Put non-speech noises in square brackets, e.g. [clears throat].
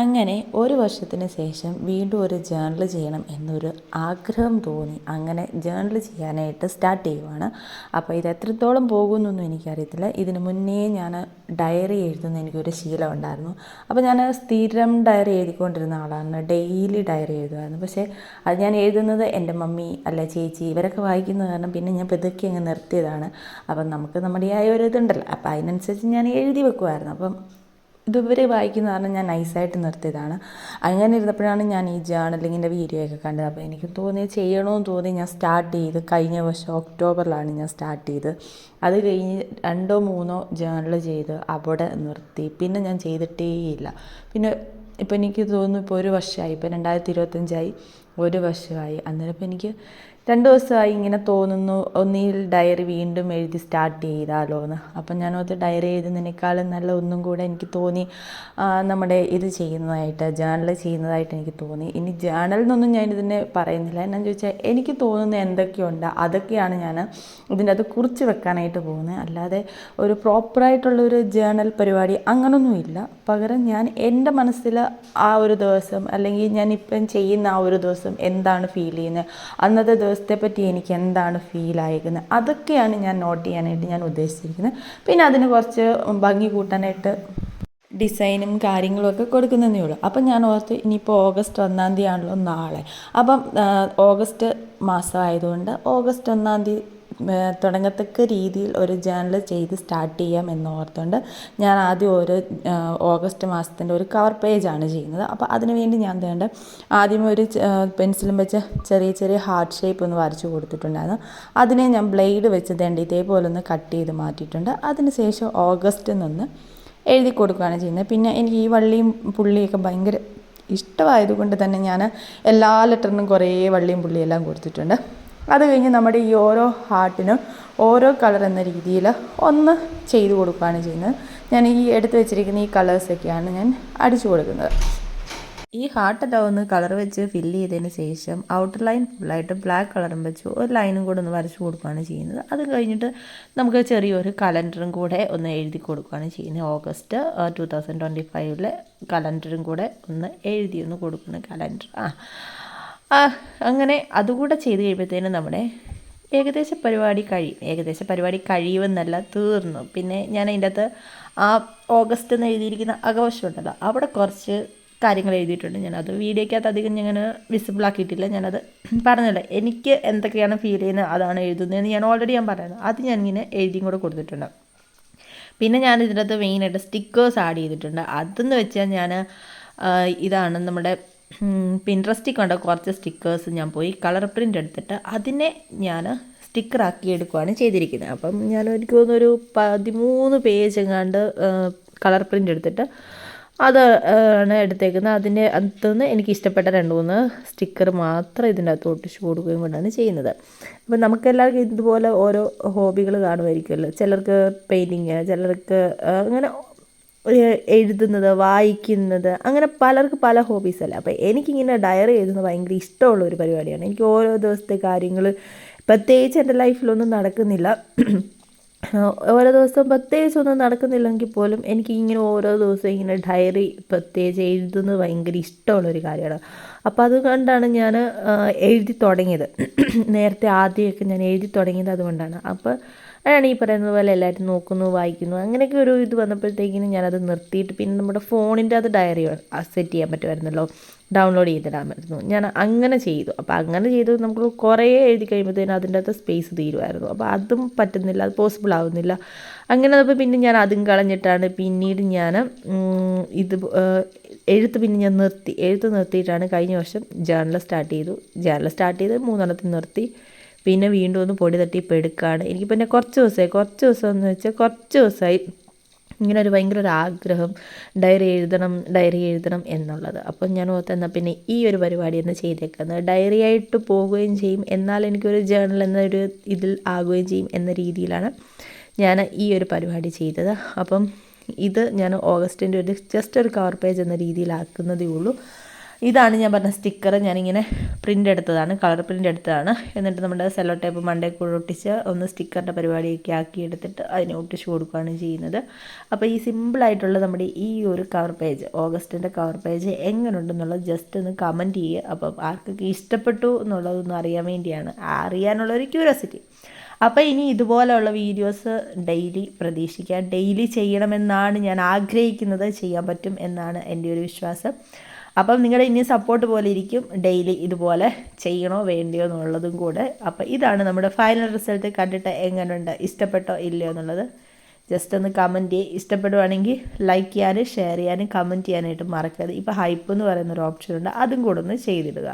അങ്ങനെ ഒരു വർഷത്തിന് ശേഷം വീണ്ടും ഒരു ജേണൽ ചെയ്യണം എന്നൊരു ആഗ്രഹം തോന്നി. അങ്ങനെ ജേണൽ ചെയ്യാനായിട്ട് സ്റ്റാർട്ട് ചെയ്യുവാണ്. അപ്പോൾ ഇത് എത്രത്തോളം പോകുമെന്നൊന്നും എനിക്കറിയത്തില്ല. ഇതിന് മുന്നേ ഞാൻ ഡയറി എഴുതുന്ന എനിക്കൊരു ശീലം ഉണ്ടായിരുന്നു. അപ്പോൾ ഞാൻ സ്ഥിരം ഡയറി എഴുതിക്കൊണ്ടിരുന്ന ആളാണ്. ഡെയിലി ഡയറി എഴുതുമായിരുന്നു പക്ഷേ അത് ഞാൻ എഴുതുന്നത് എന്റെ മമ്മി അല്ല ചേച്ചി ഇവരൊക്കെ വായിക്കുന്ന കാരണം പിന്നെ ഞാൻ പതുക്കെ അങ്ങ് നിർത്തിയതാണ്. അപ്പം നമുക്ക് നമ്മുടേതായ ഒരു ഇതുണ്ടല്ലോ അപ്പോൾ അതിനനുസരിച്ച് ഞാൻ എഴുതി വെക്കുമായിരുന്നു അപ്പം ഇതുവരെ വായിക്കുന്ന കാരണം ഞാൻ നൈസായിട്ട് നിർത്തിയതാണ്. അങ്ങനെ ഇരുന്നപ്പോഴാണ് ഞാൻ ഈ ജേണലിങ്ങിന്റെ വീഡിയോ ഒക്കെ കണ്ടത്. അപ്പോൾ എനിക്ക് തോന്നി ചെയ്യണമെന്ന് തോന്നി ഞാൻ സ്റ്റാർട്ട് ചെയ്ത് കഴിഞ്ഞ വർഷം ഒക്ടോബറിലാണ് ഞാൻ സ്റ്റാർട്ട് ചെയ്ത്. അത് കഴിഞ്ഞ് രണ്ടോ മൂന്നോ ജേണൽ ചെയ്ത് അവിടെ നിർത്തി. പിന്നെ ഞാൻ ചെയ്തിട്ടേയില്ല. പിന്നെ ഇപ്പോൾ എനിക്ക് തോന്നുന്നു ഇപ്പോൾ ഒരു വർഷമായി ഇപ്പോൾ രണ്ടായിരത്തി ഇരുപത്തഞ്ചായി. ഒരു വർഷമായി. അന്നേരം ഇപ്പോൾ എനിക്ക് രണ്ട് ദിവസമായി ഇങ്ങനെ തോന്നുന്നു ഒന്നിൽ ഡയറി വീണ്ടും എഴുതി സ്റ്റാർട്ട് ചെയ്താലോ എന്ന് അപ്പം ഞാനത് ഡയറി എഴുതുന്നതിനേക്കാളും നല്ല ഒന്നും കൂടെ എനിക്ക് തോന്നി നമ്മുടെ ഇത് ചെയ്യുന്നതായിട്ട് ജേണൽ ചെയ്യുന്നതായിട്ട് എനിക്ക് തോന്നി. ഇനി ജേണൽ എന്നൊന്നും ഞാൻ ഇതിനെ പറയുന്നില്ല. എന്നാന്ന് ചോദിച്ചാൽ എനിക്ക് തോന്നുന്ന എന്തൊക്കെയുണ്ട് അതൊക്കെയാണ് ഞാൻ ഇതിന്റെ അത് കുറിച്ച് വെക്കാനായിട്ട് പോകുന്നത്. അല്ലാതെ ഒരു പ്രോപ്പറായിട്ടുള്ളൊരു ജേണൽ പരിപാടി അങ്ങനൊന്നുമില്ല. പകരം ഞാൻ എന്റെ മനസ്സിൽ ആ ഒരു ദിവസം അല്ലെങ്കിൽ ഞാൻ ഇപ്പം ചെയ്യുന്ന ആ ഒരു ദിവസം എന്താണ് ഫീൽ ചെയ്യുന്നത് അന്നത്തെ ദിവസത്തെ പറ്റി എനിക്ക് എന്താണ് ഫീൽ ആയിരിക്കുന്നത് അതൊക്കെയാണ് ഞാൻ നോട്ട് ചെയ്യാനായിട്ട് ഞാൻ ഉദ്ദേശിച്ചിരിക്കുന്നത്. പിന്നെ അതിന് കുറച്ച് ഭംഗി കൂട്ടാനായിട്ട് ഡിസൈനും കാര്യങ്ങളും ഒക്കെ കൊടുക്കുന്നതേ ഉള്ളൂ. അപ്പം ഞാൻ ഓർത്ത് ഇനിയിപ്പോൾ ഓഗസ്റ്റ് ഒന്നാം തീയതി ആണല്ലോ നാളെ. അപ്പം ഓഗസ്റ്റ് മാസമായതുകൊണ്ട് ഓഗസ്റ്റ് ഒന്നാം തീയതി തുടങ്ങത്തക്ക രീതിയിൽ ഒരു ജേണൽ ചെയ്ത് സ്റ്റാർട്ട് ചെയ്യാം എന്ന് ഓർത്തുകൊണ്ട് ഞാൻ ആദ്യം ഒരു ഓഗസ്റ്റ് മാസത്തിന്റെ ഒരു കവർ പേജാണ് ചെയ്യുന്നത്. അപ്പോൾ അതിനുവേണ്ടി ഞാൻ വേണ്ട ആദ്യം ഒരു പെൻസിലും വെച്ച് ചെറിയ ചെറിയ ഹാർട്ട് ഷേപ്പ് ഒന്ന് വരച്ചു കൊടുത്തിട്ടുണ്ടായിരുന്നു. അതിനെ ഞാൻ ബ്ലേഡ് വെച്ച് തേണ്ട ഇതേപോലെ ഒന്ന് കട്ട് ചെയ്ത് മാറ്റിയിട്ടുണ്ട്. അതിനുശേഷം ഓഗസ്റ്റ് നിന്ന് എഴുതി കൊടുക്കുകയാണ് ചെയ്യുന്നത്. പിന്നെ എനിക്ക് ഈ വള്ളിയും പുള്ളിയൊക്കെ ഭയങ്കര ഇഷ്ടമായതുകൊണ്ട് തന്നെ ഞാൻ എല്ലാ ലെറ്ററിനും കുറേ വള്ളിയും പുള്ളിയെല്ലാം കൊടുത്തിട്ടുണ്ട്. അത് കഴിഞ്ഞ് നമ്മുടെ ഈ ഓരോ ഹാർട്ടിനും ഓരോ കളർ എന്ന രീതിയിൽ ഒന്ന് ചെയ്ത് കൊടുക്കുകയാണ് ചെയ്യുന്നത്. ഞാൻ ഈ എടുത്തു വെച്ചിരിക്കുന്ന ഈ കളേഴ്സൊക്കെയാണ് ഞാൻ അടിച്ചു കൊടുക്കുന്നത്. ഈ ഹാർട്ടൊക്കെ ഒന്ന് കളർ വെച്ച് ഫില്ല് ചെയ്തതിന് ശേഷം ഔട്ടർ ലൈൻ ഫുള്ളായിട്ട് ബ്ലാക്ക് കളറും വെച്ച്. ഒരു ലൈനും കൂടെ ഒന്ന് വരച്ചു കൊടുക്കുകയാണ് ചെയ്യുന്നത്. അത് കഴിഞ്ഞിട്ട് നമുക്ക് ചെറിയൊരു കലണ്ടറും കൂടെ ഒന്ന് എഴുതി കൊടുക്കുകയാണ് ചെയ്യുന്നത്. ഓഗസ്റ്റ് ടു തൗസൻഡ് ട്വന്റി ഫൈവിലെ കലണ്ടറും കൂടെ ഒന്ന് എഴുതി ഒന്ന് കൊടുക്കുന്ന കലണ്ടർ. ആ അങ്ങനെ അതുകൂടെ ചെയ്ത് കഴിയുമ്പോഴത്തേനും നമ്മുടെ ഏകദേശ പരിപാടി കഴിയും. ഏകദേശ പരിപാടി കഴിയുമെന്നല്ല തീർന്നു. പിന്നെ ഞാൻ അതിന്റെ അകത്ത് ആ ഓഗസ്റ്റ് എന്ന് എഴുതിയിരിക്കുന്ന അകവശമുണ്ടല്ലോ അവിടെ കുറച്ച് കാര്യങ്ങൾ എഴുതിയിട്ടുണ്ട്. ഞാനത് വീഡിയോക്കകത്ത് അധികം ഞാൻ വിസിബിൾ ആക്കിയിട്ടില്ല. ഞാനത് പറഞ്ഞല്ലോ. എനിക്ക് എന്തൊക്കെയാണ് ഫീൽ ചെയ്യുന്നത് അതാണ് എഴുതുന്നതെന്ന് ഞാൻ ഓൾറെഡി ഞാൻ പറയുന്നത് അത് ഞാനിങ്ങനെ എഴുതിയും കൂടെ കൊടുത്തിട്ടുണ്ട്. പിന്നെ ഞാൻ ഇതിനകത്ത് മെയിനായിട്ട് സ്റ്റിക്കേഴ്സ് ആഡ് ചെയ്തിട്ടുണ്ട്. അതെന്ന് വെച്ചാൽ ഞാൻ ഇതാണ് നമ്മുടെ പിൻട്രസ്റ്റിൽ കണ്ട കുറച്ച് സ്റ്റിക്കേഴ്സ് ഞാൻ പോയി കളർ പ്രിന്റ് എടുത്തിട്ട് അതിനെ ഞാൻ സ്റ്റിക്കറാക്കി എടുക്കുകയാണ് ചെയ്തിരിക്കുന്നത്. അപ്പം ഞാൻ എനിക്ക് തോന്നുന്നൊരു പതിമൂന്ന് പേജ് എങ്ങാണ്ട് കളർ പ്രിന്റ് എടുത്തിട്ട് അത് ആണ് എടുത്തേക്കുന്നത്. അതിന്റെ അകത്തുനിന്ന് എനിക്ക് ഇഷ്ടപ്പെട്ട രണ്ട് മൂന്ന് സ്റ്റിക്കർ മാത്രം ഇതിന്റെ അകത്ത് ഒട്ടിച്ചു കൊടുക്കുകയും കൊണ്ടാണ് ചെയ്യുന്നത്. അപ്പം നമുക്കെല്ലാവർക്കും ഇതുപോലെ ഓരോ ഹോബികൾ കാണുമായിരിക്കുമല്ലോ. ചിലർക്ക് പെയിന്റിങ് ചിലർക്ക് അങ്ങനെ എഴുതുന്നത് വായിക്കുന്നത് അങ്ങനെ പലർക്ക് പല ഹോബീസ് അല്ല? അപ്പോൾ എനിക്കിങ്ങനെ ഡയറി എഴുതുന്നത് ഭയങ്കര ഇഷ്ടമുള്ള ഒരു പരിപാടിയാണ്. എനിക്ക് ഓരോ ദിവസത്തെ കാര്യങ്ങൾ പ്രത്യേകിച്ച് എന്റെ ലൈഫിലൊന്നും നടക്കുന്നില്ല. [clears throat] ഓരോ ദിവസവും പ്രത്യേകിച്ച് ഒന്നും നടക്കുന്നില്ലെങ്കിൽ പോലും എനിക്ക് ഇങ്ങനെ ഓരോ ദിവസവും ഇങ്ങനെ ഡയറി പ്രത്യേകിച്ച് എഴുതുന്നത് ഭയങ്കര ഇഷ്ടമുള്ളൊരു കാര്യമാണ്. അപ്പോൾ അതുകൊണ്ടാണ് ഞാൻ എഴുതി തുടങ്ങിയത്. [clears throat] നേരത്തെ ആദ്യമൊക്കെ ഞാൻ എഴുതി തുടങ്ങിയത് അതുകൊണ്ടാണ്. അപ്പോൾ അതാണ് ഈ പറയുന്നത് പോലെ എല്ലാവരും നോക്കുന്നു വായിക്കുന്നു. അങ്ങനെയൊക്കെ ഒരു ഇത് വന്നപ്പോഴത്തേക്കിനും ഞാനത് നിർത്തിയിട്ട് പിന്നെ നമ്മുടെ ഫോണിന്റെ അത് ഡയറി സെറ്റ് ചെയ്യാൻ പറ്റുമായിരുന്നല്ലോ. ഡൗൺലോഡ് ചെയ്തിടാൻ പറ്റുന്നു ഞാൻ അങ്ങനെ ചെയ്തു. അപ്പോൾ അങ്ങനെ ചെയ്തു നമുക്ക് കുറേ എഴുതി കഴിയുമ്പോഴത്തേനും അതിന്റെ അകത്ത് സ്പേസ് തീരുമായിരുന്നു. അപ്പോൾ അതും പറ്റുന്നില്ല അത് പോസിബിൾ ആവുന്നില്ല. അങ്ങനെ അപ്പോൾ പിന്നെ ഞാൻ അതും കളഞ്ഞിട്ടാണ് പിന്നീട് ഞാൻ ഇത് എഴുത്ത് പിന്നെ ഞാൻ നിർത്തി. എഴുത്ത് നിർത്തിയിട്ടാണ് കഴിഞ്ഞ വർഷം ജേർണൽ സ്റ്റാർട്ട് ചെയ്തു. ജേർണൽ സ്റ്റാർട്ട് ചെയ്ത് മൂന്നെണ്ണത്തിൽ നിർത്തി. പിന്നെ വീണ്ടും ഒന്ന് പൊടി തട്ടി ഇപ്പോൾ എടുക്കുകയാണ്. എനിക്ക് പിന്നെ കുറച്ച് ദിവസമായി കുറച്ച് ദിവസം എന്ന് വെച്ചാൽ കുറച്ച് ദിവസമായി ഇങ്ങനെ ഒരു ഭയങ്കര ഒരു ആഗ്രഹം ഡയറി എഴുതണം ഡയറി എഴുതണം എന്നുള്ളത്. അപ്പം ഞാൻ ഓർത്ത് എന്നാൽ പിന്നെ ഈ ഒരു പരിപാടി ഒന്ന് ചെയ്തേക്കുന്നത് ഡയറി ആയിട്ട് പോവുകയും ചെയ്യും എന്നാൽ എനിക്കൊരു ജേണൽ എന്നൊരു ഇതിൽ ആകുകയും ചെയ്യും എന്ന രീതിയിലാണ് ഞാൻ ഈ ഒരു പരിപാടി ചെയ്തത്. അപ്പം ഇത് ഞാൻ ഓഗസ്റ്റിന്റെ ഒരു ജസ്റ്റ് ഒരു കവർ പേജ് എന്ന രീതിയിലാക്കുന്നതേ ഉള്ളൂ. ഇതാണ് ഞാൻ പറഞ്ഞ സ്റ്റിക്കർ. ഞാനിങ്ങനെ പ്രിന്റ് എടുത്തതാണ് കളർ പ്രിന്റ് എടുത്തതാണ്. എന്നിട്ട് നമ്മുടെ സെല്ലോ ടേപ്പ് മണ്ടേ കൂടെ ഒട്ടിച്ച് ഒന്ന് സ്റ്റിക്കറിന്റെ പരിപാടിയൊക്കെ ആക്കി എടുത്തിട്ട് അതിനെ ഒട്ടിച്ച് കൊടുക്കുകയാണ് ചെയ്യുന്നത്. അപ്പോൾ ഈ സിമ്പിളായിട്ടുള്ള നമ്മുടെ ഈ ഒരു കവർ പേജ് ഓഗസ്റ്റിന്റെ കവർ പേജ് എങ്ങനെയുണ്ടെന്നുള്ളത് ജസ്റ്റ് ഒന്ന് കമന്റ് ചെയ്യുക. അപ്പം ആർക്കൊക്കെ ഇഷ്ടപ്പെട്ടു എന്നുള്ളതൊന്നും അറിയാൻ വേണ്ടിയാണ്. അറിയാനുള്ള ഒരു ക്യൂരിയോസിറ്റി അപ്പോൾ ഇനി ഇതുപോലെയുള്ള വീഡിയോസ് ഡെയിലി പ്രതീക്ഷിക്കാം. ഡെയിലി ചെയ്യണമെന്നാണ് ഞാൻ ആഗ്രഹിക്കുന്നത്. ചെയ്യാൻ പറ്റും എന്നാണ് എന്റെ ഒരു വിശ്വാസം. അപ്പം നിങ്ങളുടെ ഇനി സപ്പോർട്ട് പോലെ ഇരിക്കും. ഡെയിലി ഇതുപോലെ ചെയ്യണോ വേണ്ടിയോ എന്നുള്ളതും കൂടെ. അപ്പോൾ ഇതാണ് നമ്മുടെ ഫൈനൽ റിസൾട്ട് കണ്ടിട്ട് എങ്ങനെയുണ്ട് ഇഷ്ടപ്പെട്ടോ ഇല്ലയോ എന്നുള്ളത്. ജസ്റ്റ് ഒന്ന് കമന്റ് ചെയ്യുക ഇഷ്ടപ്പെടുവാണെങ്കിൽ ലൈക്ക് ചെയ്യാനും ഷെയർ ചെയ്യാനും കമന്റ് ചെയ്യാനായിട്ട് മറക്കരുത്. ഇപ്പോൾ ഹൈപ്പ് എന്ന് പറയുന്ന ഒരു ഓപ്ഷൻ ഉണ്ട്. അതും കൂടെ ഒന്ന് ചെയ്തിടുക.